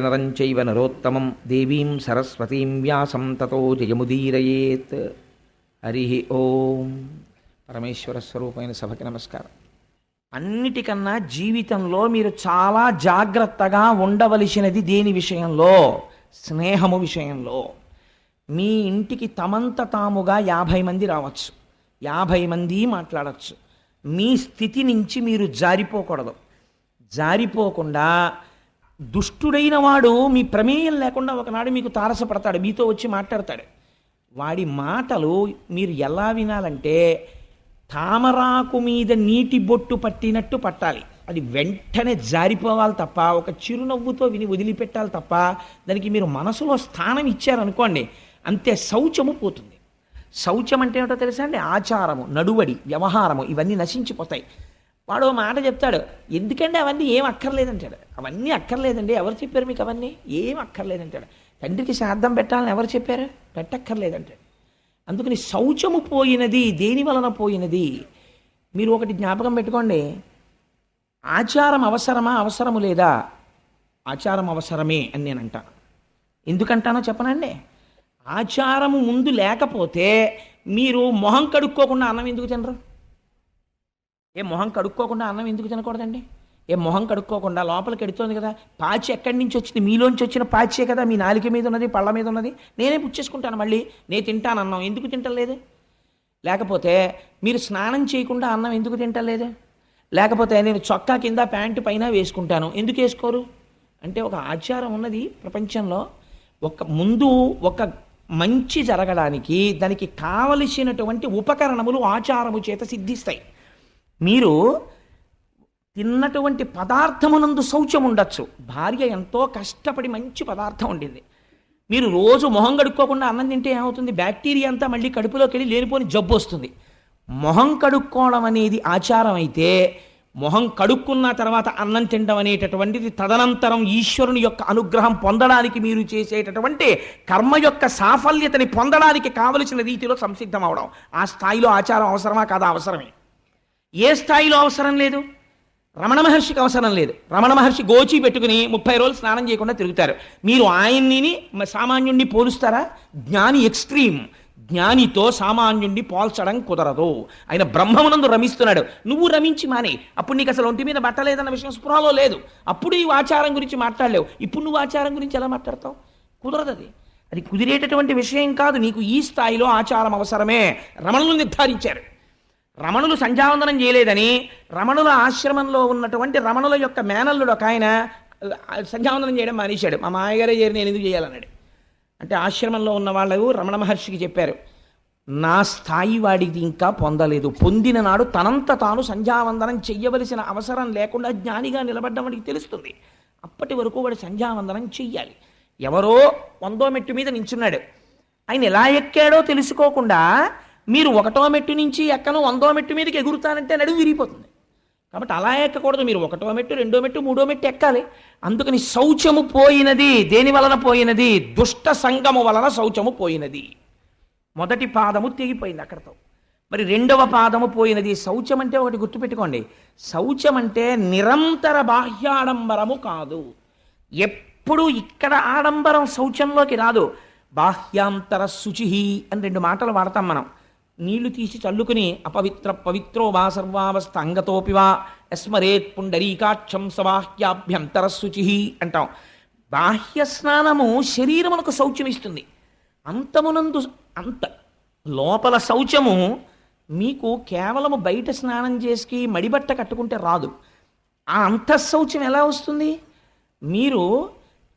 నమస్కృత్య నరోత్తమం. దేవీం సరస్వతీం వ్యాసం తతో జయముదీరయేత్. హరి ఓం. పరమేశ్వర స్వరూపమైన సభకి నమస్కారం. అన్నిటికన్నా జీవితంలో మీరు చాలా జాగ్రత్తగా ఉండవలసినది దేని విషయంలో? స్నేహము విషయంలో. మీ ఇంటికి తమంత తాముగా యాభై మంది రావచ్చు. యాభై మంది మాట్లాడచ్చు. మీ స్థితి నుంచి మీరు జారిపోకూడదు. జారిపోకుండా దుష్టుడైన వాడు మీ ప్రమేయం లేకుండా ఒకనాడు మీకు తారసపడతాడు మీతో వచ్చి మాట్లాడతాడు. వాడి మాటలు మీరు ఎలా వినాలంటే తామరాకు మీద నీటి బొట్టు పట్టినట్టు పట్టాలి. అది వెంటనే జారిపోవాలి తప్ప ఒక చిరునవ్వుతో విని వదిలిపెట్టాలి తప్ప దానికి మీరు మనసులో స్థానం ఇచ్చారనుకోండి అంతే శౌచము పోతుంది. శౌచం అంటే ఏమిటో తెలుసా అండి? ఆచారము నడువడి వ్యవహారము ఇవన్నీ నశించిపోతాయి. వాడు ఓ మాట చెప్తాడు ఎందుకండి అవన్నీ ఏం అక్కర్లేదంటాడు? అవన్నీ అక్కర్లేదండి. ఎవరు చెప్పారు మీకు అవన్నీ? ఏం అక్కర్లేదంటాడు. తండ్రికి శ్రాద్ధం పెట్టాలని ఎవరు చెప్పారు? పెట్టక్కర్లేదంటాడు. అందుకని శౌచము పోయినది దేని వలన పోయినది? మీరు ఒకటి జ్ఞాపకం పెట్టుకోండి. ఆచారం అవసరమా? అవసరము లేదా? ఆచారం అవసరమే అని నేను అంటాను. ఎందుకంటానో చెప్పనండి. ఆచారము ముందు లేకపోతే మీరు మొహం కడుక్కోకుండా అన్నం ఎందుకు తినరు? ఏ మొహం కడుక్కోకుండా అన్నం ఎందుకు తినకూడదండి? ఏ మొహం కడుక్కోకుండా లోపలికి ఎడుతోంది కదా పాచి ఎక్కడి నుంచి వచ్చింది? మీలోంచి వచ్చిన పాచే కదా మీ నాలిక మీద ఉన్నది పళ్ళ మీద ఉన్నది. నేనే పుచ్చేసుకుంటాను మళ్ళీ. నేను తింటాను అన్నం. ఎందుకు తింటలేదు లేకపోతే మీరు స్నానం చేయకుండా అన్నం ఎందుకు తింటలేదు లేకపోతే నేను చొక్కా కింద ప్యాంటు పైన వేసుకుంటాను. ఎందుకు వేసుకోరు? అంటే ఒక ఆచారం ఉన్నది ప్రపంచంలో. ఒక ముందు ఒక మంచి జరగడానికి దానికి కావలసినటువంటి ఉపకరణములు ఆచారము చేత సిద్ధిస్తాయి. మీరు తిన్నటువంటి పదార్థమునందు శౌచం ఉండొచ్చు. భార్య ఎంతో కష్టపడి మంచి పదార్థం వండింది. మీరు రోజు మొహం కడుక్కోకుండా అన్నం తింటే ఏమవుతుంది? బ్యాక్టీరియా అంతా మళ్ళీ కడుపులోకి వెళ్ళి లేనిపోని జబ్బు వస్తుంది. మొహం కడుక్కోవడం అనేది ఆచారం అయితే మొహం కడుక్కున్న తర్వాత అన్నం తినడం అనేటటువంటిది తదనంతరం ఈశ్వరుని యొక్క అనుగ్రహం పొందడానికి మీరు చేసేటటువంటి కర్మ యొక్క సాఫల్యతని పొందడానికి కావలసిన రీతిలో సంసిద్ధం అవడం ఆ స్థాయిలో ఆచారం అవసరమా? కాదా? అవసరమే. ఏ స్థాయిలో అవసరం లేదు? రమణ మహర్షికి అవసరం లేదు. రమణ మహర్షి గోచి పెట్టుకుని ముప్పై రోజులు స్నానం చేయకుండా తిరుగుతారు. మీరు ఆయన్ని సామాన్యుణ్ణి పోలుస్తారా? జ్ఞాని ఎక్స్ట్రీమ్. జ్ఞానితో సామాన్యుణ్ణి పోల్చడం కుదరదు. ఆయన బ్రహ్మమునందు రమిస్తున్నాడు. నువ్వు రమించి మానే. అప్పుడు నీకు అసలు ఒంటి మీద బట్టలేదన్న విషయం స్పృహలో లేదు. అప్పుడు ఈ ఆచారం గురించి మాట్లాడలేవు. ఇప్పుడు నువ్వు ఆచారం గురించి ఎలా మాట్లాడతావు? కుదరదు అది. అది కుదిరేటటువంటి విషయం కాదు. నీకు ఈ స్థాయిలో ఆచారం అవసరమే. రమణులు నిర్ధారించారు. రమణులు సంధ్యావందనం చేయలేదని రమణుల ఆశ్రమంలో ఉన్నటువంటి రమణుల యొక్క మేనల్లుడు ఒక ఆయన సంధ్యావందనం చేయడం మానేశాడు. మా మాయగారే చేరి నేను ఎందుకు చేయాలన్నాడు. అంటే ఆశ్రమంలో ఉన్న వాళ్ళు రమణ మహర్షికి చెప్పారు నా స్థాయి వాడిది ఇంకా పొందలేదు. పొందిన నాడు తనంత తాను సంధ్యావందనం చెయ్యవలసిన అవసరం లేకుండా జ్ఞానిగా నిలబడ్డం వాడికి తెలుస్తుంది. అప్పటి వరకు వాడు సంధ్యావందనం చెయ్యాలి. ఎవరో వందో మెట్టు మీద నించున్నాడు. ఆయన ఎలా ఎక్కాడో తెలుసుకోకుండా మీరు ఒకటో మెట్టు నుంచి ఎక్కను వందో మెట్టు మీదకి ఎగురుతానంటే నడుము విరిగిపోతుంది. కాబట్టి అలా ఎక్కకూడదు. మీరు ఒకటో మెట్టు రెండో మెట్టు మూడో మెట్టు ఎక్కాలి. అందుకని శౌచము పోయినది దేని వలన పోయినది? దుష్ట సంగము వలన శౌచము పోయినది. మొదటి పాదము తెగిపోయింది అక్కడతో. మరి రెండవ పాదము పోయినది శౌచం అంటే ఒకటి గుర్తుపెట్టుకోండి. శౌచం అంటే నిరంతర బాహ్యాడంబరము కాదు. ఎప్పుడు ఇక్కడ ఆడంబరం శౌచంలోకి రాదు. బాహ్యాంతర శుచి అని రెండు మాటలు వాడతాం మనం. నీళ్ళు తీసి చల్లుకుని అపవిత్ర పవిత్రో వా సర్వావస్థ అంగతోపి వా యస్మరేత్ పుండరీకాక్షం సబాహ్యాభ్యంతర శుచి అంటాం. బాహ్య స్నానము శరీరమునకు శౌచమిస్తుంది అంతమునందు అంత లోపల శౌచము మీకు కేవలము బయట స్నానం చేసి మడిబట్ట కట్టుకుంటే రాదు. ఆ అంతఃశౌచం ఎలా వస్తుంది? మీరు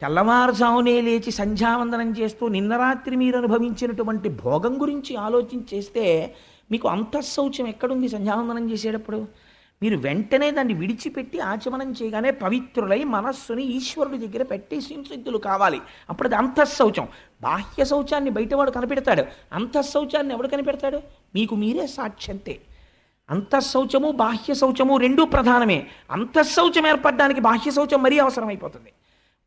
తెల్లవారుజామునే లేచి సంధ్యావందనం చేస్తూ నిన్న రాత్రి మీరు అనుభవించినటువంటి భోగం గురించి ఆలోచించేస్తే మీకు అంతఃశౌచ్యం ఎక్కడుంది సంధ్యావందనం చేసేటప్పుడు? మీరు వెంటనే దాన్ని విడిచిపెట్టి ఆచమనం చేయగానే పవిత్రులై మనస్సుని ఈశ్వరుడి దగ్గర పెట్టి సంసిద్ధులు కావాలి. అప్పుడు అది అంతఃశౌచం బాహ్య శౌచాన్ని బయటవాడు కనిపెడతాడు. అంతఃశౌచాన్ని ఎవడు కనిపెడతాడు? మీకు మీరే సాక్ష్యంతే. అంతఃశౌచము బాహ్య శౌచము రెండూ ప్రధానమే. అంతఃశౌచం ఏర్పడడానికి బాహ్య శౌచం మరీ అవసరమైపోతుంది.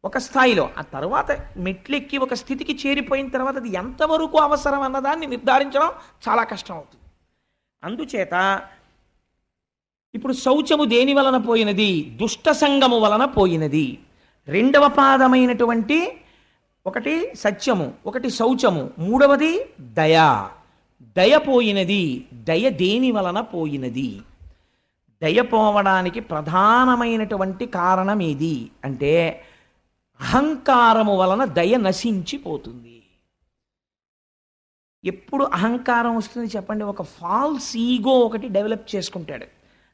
ఒక స్థాయిలో. ఆ తర్వాత మెట్లెక్కి ఒక స్థితికి చేరిపోయిన తర్వాత అది ఎంతవరకు అవసరం అన్నదాన్ని నిర్ధారించడం చాలా కష్టం అవుతుంది. అందుచేత ఇప్పుడు శౌచము దేని వలన పోయినది? దుష్ట సంగము వలన పోయినది. రెండవ పాదమైనటువంటి ఒకటి సత్యము ఒకటి శౌచము మూడవది దయ. దయ పోయినది దయ దేని వలన పోయినది? దయ పోవడానికి ప్రధానమైనటువంటి కారణం ఏది? అంటే అహంకారము వలన దయ నశించిపోతుంది. ఎప్పుడు అహంకారం వస్తుంది చెప్పండి ఒక ఫాల్స్ ఈగో ఒకటి డెవలప్ చేసుకుంటాడు.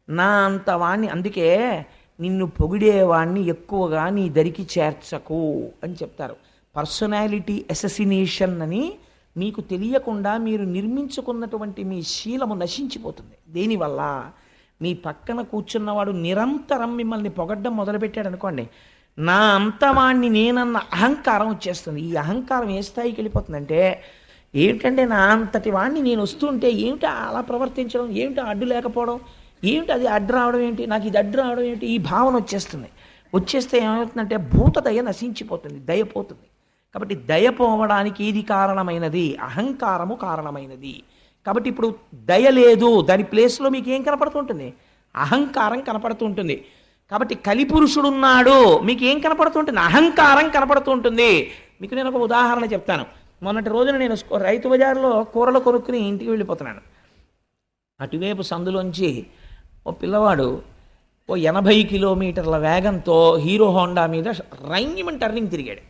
నా అంత వాణ్ణి అందుకే నిన్ను పొగిడేవాణ్ణి ఎక్కువగా నీ దరికి చేర్చకు అని చెప్తారు. పర్సనాలిటీ అససినేషన్ అని మీకు తెలియకుండా మీరు నిర్మించుకున్నటువంటి మీ శీలము నశించిపోతుంది. దేనివల్ల? మీ పక్కన కూర్చున్నవాడు నిరంతరం మిమ్మల్ని పొగడ్డం మొదలుపెట్టాడు అనుకోండి నా అంతవాణ్ణి నేనన్న అహంకారం వచ్చేస్తుంది. ఈ అహంకారం ఏ స్థాయికి వెళ్ళిపోతుందంటే ఏమిటంటే నా అంతటి వాణ్ణి నేను వస్తుంటే ఏమిటి అలా ప్రవర్తించడం? ఏమిటి అడ్డు లేకపోవడం? ఏమిటి అది అడ్డు రావడం ఏంటి? నాకు ఇది అడ్డు రావడం ఏంటి? ఈ భావన వచ్చేస్తుంది. వచ్చేస్తే ఏమవుతుందంటే భూత దయ నశించిపోతుంది దయ పోతుంది కాబట్టి దయ పోవడానికి ఏది కారణమైనది? అహంకారము కారణమైనది. కాబట్టి ఇప్పుడు దయ లేదు. దాని ప్లేస్లో మీకు ఏం కనపడుతుంటుంది అహంకారం కనపడుతుంటుంది కాబట్టి కలిపురుషుడున్నాడు. మీకు ఏం కనపడుతుంటుంది అహంకారం కనపడుతుంటుంది. మీకు నేను ఒక ఉదాహరణ చెప్తాను. మొన్నటి రోజున నేను రైతు బజార్లో కూరలు కొనుక్కుని ఇంటికి వెళ్ళిపోతున్నాను. అటువైపు సందులోంచి ఓ పిల్లవాడు ఓ ఎనభై కిలోమీటర్ల వేగంతో హీరో హోండా మీద రంగిమని టర్నింగ్ తిరిగాడు.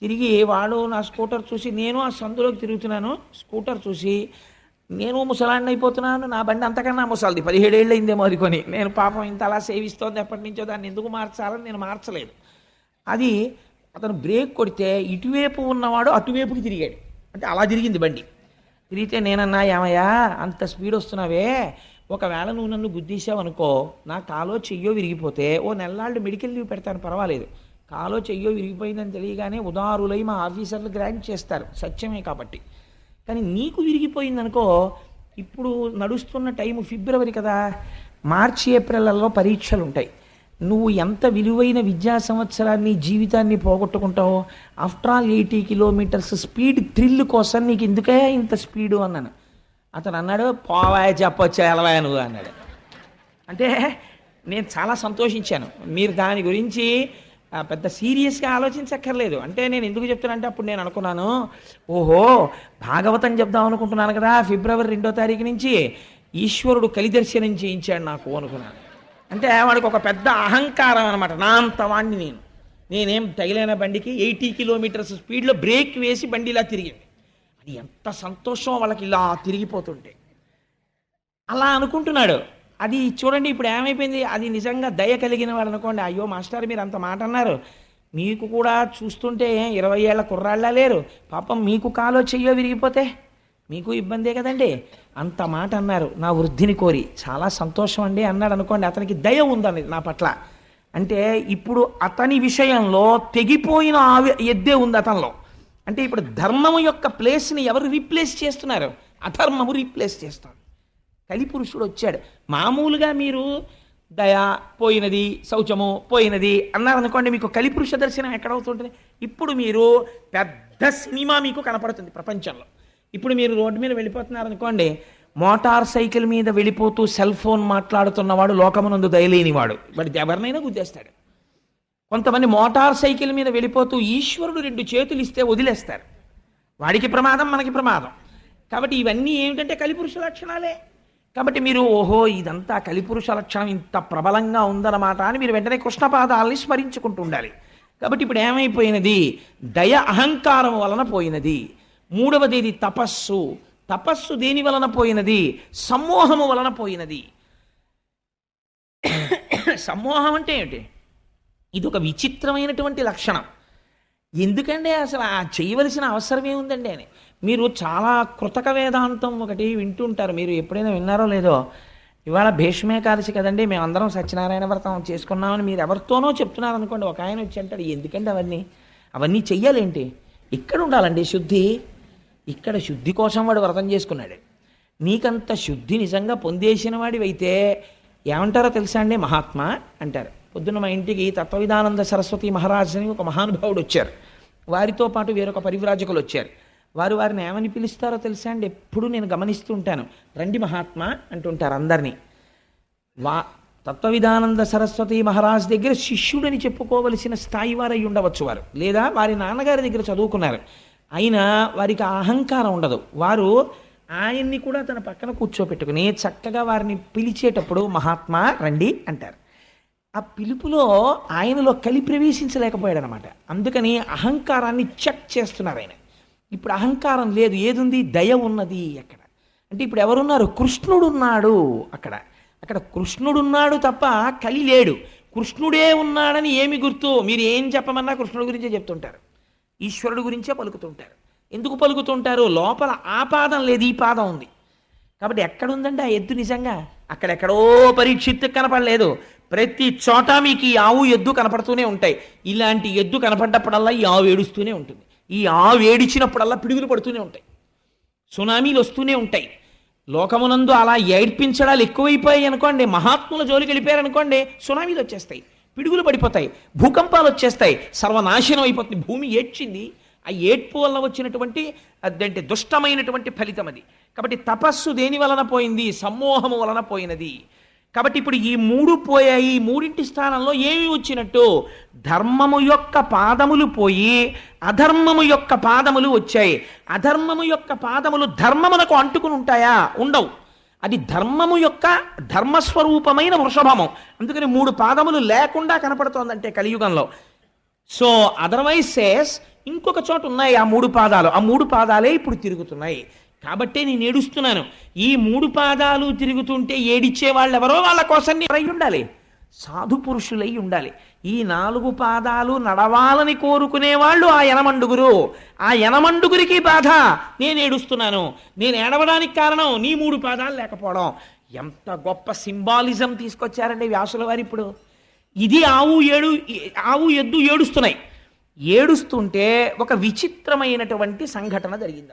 తిరిగి వాడు నా స్కూటర్ చూసి నేను ఆ సందులోకి తిరుగుతున్నాను. స్కూటర్ చూసి నేను ముసలాన్ని అయిపోతున్నాను నా బండి అంతకన్నా ముసలిది. పదిహేడేళ్ళు అయిందేమో అది కొని నేను పాపం ఇంత అలా సేవిస్తోంది ఎప్పటి నుంచో దాన్ని ఎందుకు మార్చాలని నేను మార్చలేదు. అది అతను బ్రేక్ కొడితే ఇటువైపు ఉన్నవాడు అటువైపుకి తిరిగాడు. అంటే అలా తిరిగింది బండి. తిరిగితే నేనన్నా ఏమయ్యా అంత స్పీడ్ వస్తున్నావే. ఒకవేళ నువ్వు నన్ను గుద్దీసావు అనుకో నా కాలో చెయ్యో విరిగిపోతే ఓ నెల్లాళ్ళు మెడికల్ లీవ్ పెడతాను పర్వాలేదు. కాలో చెయ్యో విరిగిపోయిందని తెలియగానే ఉదారులై మా ఆఫీసర్లు గ్రాంట్ చేస్తారు. సత్యమే కాబట్టి. కానీ నీకు విరిగిపోయిందనుకో ఇప్పుడు నడుస్తున్న టైము ఫిబ్రవరి కదా మార్చి ఏప్రిల్లలో పరీక్షలు ఉంటాయి నువ్వు ఎంత విలువైన విద్యా సంవత్సరాన్ని జీవితాన్ని పోగొట్టుకుంటావో after all eighty kilometres speed thrill కోసం నీకు ఎందుకే ఇంత స్పీడు అన్నాను. అతను అన్నాడు పోవాయ చెప్పొచ్చా ఎలవాయ నువ్వు అన్నాడు. అంటే నేను చాలా సంతోషించాను. మీరు దాని గురించి పెద్ద సీరియస్గా ఆలోచించక్కర్లేదు. అంటే నేను ఎందుకు చెప్తున్నానంటే అప్పుడు నేను అనుకున్నాను ఓహో భాగవతం చెప్దాం అనుకుంటున్నాను కదా ఫిబ్రవరి రెండో తారీఖు నుంచి ఈశ్వరుడు కలిదర్శనం చేయించాడు నాకు అనుకున్నాను. అంటే వాడికి ఒక పెద్ద అహంకారం అనమాట నా అంత వాణ్ణి నేను. నేనేం తగిలిన బండికి ఎయిటీ కిలోమీటర్స్ స్పీడ్లో బ్రేక్ వేసి బండి ఇలా తిరిగింది అది ఎంత సంతోషం వాళ్ళకి ఇలా తిరిగిపోతుంటే. అలా అనుకుంటున్నాడు. అది చూడండి ఇప్పుడు ఏమైపోయింది? అది నిజంగా దయ కలిగిన వాడు అనుకోండి అయ్యో మాస్టర్ మీరు అంత మాట అన్నారు. మీకు కూడా చూస్తుంటే ఇరవై ఏళ్ళ కుర్రాళ్ళ లేరు. పాపం మీకు కాలో చెయ్యో విరిగిపోతే మీకు ఇబ్బందే కదండి. అంత మాట అన్నారు నా వృద్ధిని కోరి. చాలా సంతోషం అండి అన్నాడు అనుకోండి అతనికి దయ ఉందండి నా పట్ల. అంటే ఇప్పుడు అతని విషయంలో తెగిపోయిన ఆవి ఎద్దే ఉంది అతనిలో. అంటే ఇప్పుడు ధర్మము యొక్క ప్లేస్ని ఎవరు రీప్లేస్ చేస్తున్నారు? అధర్మము రీప్లేస్ చేస్తారు. కలిపురుషుడు వచ్చాడు. మామూలుగా మీరు దయ పోయినది శౌచము పోయినది అన్నారనుకోండి మీకు కలిపురుష దర్శనం ఎక్కడవుతుంటుంది? ఇప్పుడు మీరు పెద్ద సినిమా మీకు కనపడుతుంది ప్రపంచంలో. ఇప్పుడు మీరు రోడ్డు మీద వెళ్ళిపోతున్నారనుకోండి మోటార్ సైకిల్ మీద వెళ్ళిపోతూ సెల్ ఫోన్ మాట్లాడుతున్నవాడు లోకమునందు దయలేనివాడు. వాడు ఎవరినైనా గుద్దేస్తాడు. కొంతమంది మోటార్ సైకిల్ మీద వెళ్ళిపోతూ ఈశ్వరుడు రెండు చేతులు ఇస్తే వదిలేస్తారు. వాడికి ప్రమాదం మనకి ప్రమాదం. కాబట్టి ఇవన్నీ ఏమిటంటే కలిపురుష లక్షణాలే. కాబట్టి మీరు ఓహో ఇదంతా కలిపురుష లక్షణం ఇంత ప్రబలంగా ఉందన్నమాట అని మీరు వెంటనే కృష్ణపాదాలని స్మరించుకుంటూ ఉండాలి. కాబట్టి ఇప్పుడు ఏమైపోయినది? దయ అహంకారం వలన పోయినది. మూడవది ఇది తపస్సు. తపస్సు దేని వలన పోయినది? సమ్మోహము వలన పోయినది. సమ్మోహం అంటే ఏమిటి? ఇది ఒక విచిత్రమైనటువంటి లక్షణం. ఎందుకంటే అసలు ఆ చేయవలసిన అవసరం ఏముందండి అని. మీరు చాలా కృతక వేదాంతం ఒకటి వింటుంటారు. మీరు ఎప్పుడైనా విన్నారో లేదో? ఇవాళ భీష్మేకాదశి కదండి మేమందరం సత్యనారాయణ వ్రతం చేసుకున్నామని మీరు ఎవరితోనో చెప్తున్నారు అనుకోండి ఒక ఆయన వచ్చి అంటాడు ఎందుకండి అవన్నీ? అవన్నీ చెయ్యాలేంటి? ఇక్కడ ఉండాలండి శుద్ధి. ఇక్కడ శుద్ధి కోసం వాడు వ్రతం చేసుకున్నాడు. నీకంత శుద్ధి నిజంగా పొందేసిన వాడివైతే ఏమంటారో తెలుసా అండి? మహాత్మా అంటారు. పొద్దున్న మా ఇంటికి తత్వవిధానంద సరస్వతి మహారాజ్ అని ఒక మహానుభావుడు వచ్చారు. వారితో పాటు వేరొక పరివ్రాజకులు వచ్చారు. వారు వారిని ఏమని పిలుస్తారో తెలుసా అండి? ఎప్పుడు నేను గమనిస్తూ ఉంటాను రండి మహాత్మా అంటుంటారు అందరినీ. వా తత్వవిధానంద సరస్వతి మహారాజ్ దగ్గర శిష్యుడని చెప్పుకోవలసిన స్థాయి వారై ఉండవచ్చు వారు. లేదా వారి నాన్నగారి దగ్గర చదువుకున్నారు. అయినా వారికి అహంకారం ఉండదు. వారు ఆయన్ని కూడా తన పక్కన కూర్చోపెట్టుకుని చక్కగా వారిని పిలిచేటప్పుడు మహాత్మా రండి అంటారు. ఆ పిలుపులో ఆయనలో కలి ప్రవేశించలేకపోయాడు అనమాట అందుకని అహంకారాన్ని చెక్ చేస్తున్నారు ఆయన. ఇప్పుడు అహంకారం లేదు. ఏదుంది? దయ ఉన్నది అక్కడ. అంటే ఇప్పుడు ఎవరున్నారు? కృష్ణుడు ఉన్నాడు అక్కడ. అక్కడ కృష్ణుడు ఉన్నాడు తప్ప కలి లేడు. కృష్ణుడే ఉన్నాడని ఏమి గుర్తు? మీరు ఏం చెప్పమన్నా కృష్ణుడి గురించే చెప్తుంటారు. ఈశ్వరుడు గురించే పలుకుతుంటారు. ఎందుకు పలుకుతుంటారు? లోపల ఆ పాదం లేదు ఈ పాదం ఉంది. కాబట్టి ఎక్కడుందండి ఆ ఎద్దు నిజంగా? అక్కడెక్కడో పరీక్షిత్తు కనపడలేదు. ప్రతి చోట మీకు ఈ ఆవు ఎద్దు కనపడుతూనే ఉంటాయి. ఇలాంటి ఎద్దు కనపడ్డప్పుడల్లా ఈ ఆవు ఏడుస్తూనే ఉంటుంది. ఈ ఆవు ఏడిచినప్పుడల్లా పిడుగులు పడుతూనే ఉంటాయి. సునామీలు వస్తూనే ఉంటాయి. లోకమునందు అలా ఏడ్పించడాలు ఎక్కువైపోయాయి అనుకోండి మహాత్ముల జోలికి వెళ్ళిపోయారనుకోండి సునామీలు వచ్చేస్తాయి పిడుగులు పడిపోతాయి భూకంపాలు వచ్చేస్తాయి సర్వనాశనం అయిపోతుంది. భూమి ఏడ్చింది ఆ ఏడ్పు వల్ల వచ్చినటువంటి అదంటే దుష్టమైనటువంటి ఫలితం అది. కాబట్టి తపస్సు దేని వలన పోయింది? సమ్మోహము వలన పోయినది. కాబట్టి ఇప్పుడు ఈ మూడు పోయాయి ఈ మూడింటి స్థానంలో ఏమి వచ్చినట్టు ధర్మము యొక్క పాదములు పోయి అధర్మము యొక్క పాదములు వచ్చాయి. అధర్మము యొక్క పాదములు ధర్మమునకు అంటుకుని ఉంటాయా? ఉండవు. అది ధర్మము యొక్క ధర్మస్వరూపమైన వృషభము. అందుకని మూడు పాదములు లేకుండా కనపడుతోందంటే కలియుగంలో. సో అదర్వైజ్ సేస్ ఇంకొక చోట ఉన్నాయి ఆ మూడు పాదాలు. ఆ మూడు పాదాలే ఇప్పుడు తిరుగుతున్నాయి. కాబట్టే నేను ఏడుస్తున్నాను. ఈ మూడు పాదాలు తిరుగుతుంటే ఏడిచ్చే వాళ్ళు ఎవరో వాళ్ళ కోసం నేను అయి ఉండాలి. సాధు పురుషులై ఉండాలి. ఈ నాలుగు పాదాలు నడవాలని కోరుకునే వాళ్ళు ఆ యనమండుగురు. ఆ యనమండుగురికి బాధ. నేను ఏడుస్తున్నాను. నేను ఏడవడానికి కారణం నీ మూడు పాదాలు లేకపోవడం. ఎంత గొప్ప సింబాలిజం తీసుకొచ్చారండి వ్యాసుల వారు ఇప్పుడు. ఇది ఆవు ఏడు ఆవు ఎద్దు ఏడుస్తున్నాయి. ఏడుస్తుంటే ఒక విచిత్రమైనటువంటి సంఘటన జరిగింది